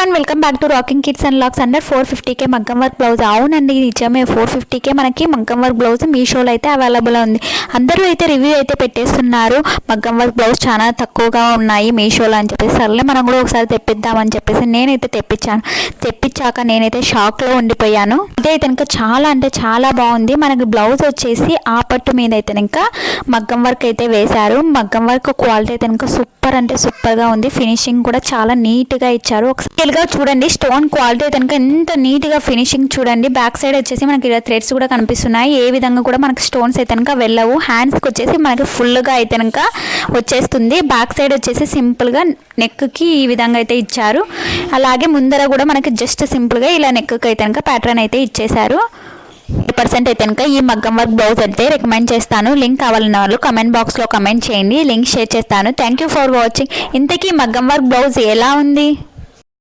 One welcome back to rocking kids and lakhs under four ఫిఫ్టీకే మగ్గం work blouse అవునండి నిజమే ఫోర్ ఫిఫ్టీకే మనకి మగ్గం వర్క్ బ్లౌజ్ మీషోలో అయితే అవైలబుల్ ఉంది. అందరూ అయితే రివ్యూ అయితే పెట్టేస్తున్నారు. మగ్గం వర్క్ బ్లౌజ్ చాలా తక్కువగా ఉన్నాయి మీషోలో అని చెప్పేసి. సర్లే మనం కూడా ఒకసారి తెప్పిద్దామని చెప్పేసి నేనైతే తెప్పించాను. తెప్పించాక నేనైతే షాక్లో ఉండిపోయాను. ఇదైతే ఇంకా చాలా అంటే చాలా బాగుంది. మనకి బ్లౌజ్ వచ్చేసి ఆ పట్టు మీద అయితే ఇంకా మగ్గం వర్క్ అయితే వేశారు. మగ్గం వర్క్ క్వాలిటీ అయితే ఇంకా సూపర్ అంటే సూపర్గా ఉంది. ఫినిషింగ్ కూడా చాలా నీట్గా ఇచ్చారు. ఒకసారి ఒకసారిగా చూడండి. స్టోన్ క్వాలిటీ అయితే కనుక ఎంత నీట్గా ఫినిషింగ్ చూడండి. బ్యాక్ సైడ్ వచ్చేసి మనకి ఇలా థ్రెడ్స్ కూడా కనిపిస్తున్నాయి. ఏ విధంగా కూడా మనకి స్టోన్స్ అయితే కనుక వెళ్ళవు. హ్యాండ్స్కి వచ్చేసి మనకి ఫుల్గా అయితే కనుక వచ్చేస్తుంది. బ్యాక్ సైడ్ వచ్చేసి సింపుల్గా నెక్కి ఈ విధంగా అయితే ఇచ్చారు. అలాగే ముందర కూడా మనకి జస్ట్ సింపుల్గా ఇలా నెక్కి అయితే కనుక ప్యాటర్న్ అయితే ఇచ్చేశారు. పర్సెంట్ అయితే కనుక ఈ మగ్గం వర్క్ బ్లౌజ్ అయితే రికమెండ్ చేస్తాను. లింక్ కావాలన్న వాళ్ళు కమెంట్ బాక్స్లో కమెంట్ చేయండి. లింక్ షేర్ చేస్తాను. థ్యాంక్ యూ ఫర్ వాచింగ్ ఇంతకీ మగ్గం వర్క్ బ్లౌజ్ ఎలా ఉంది?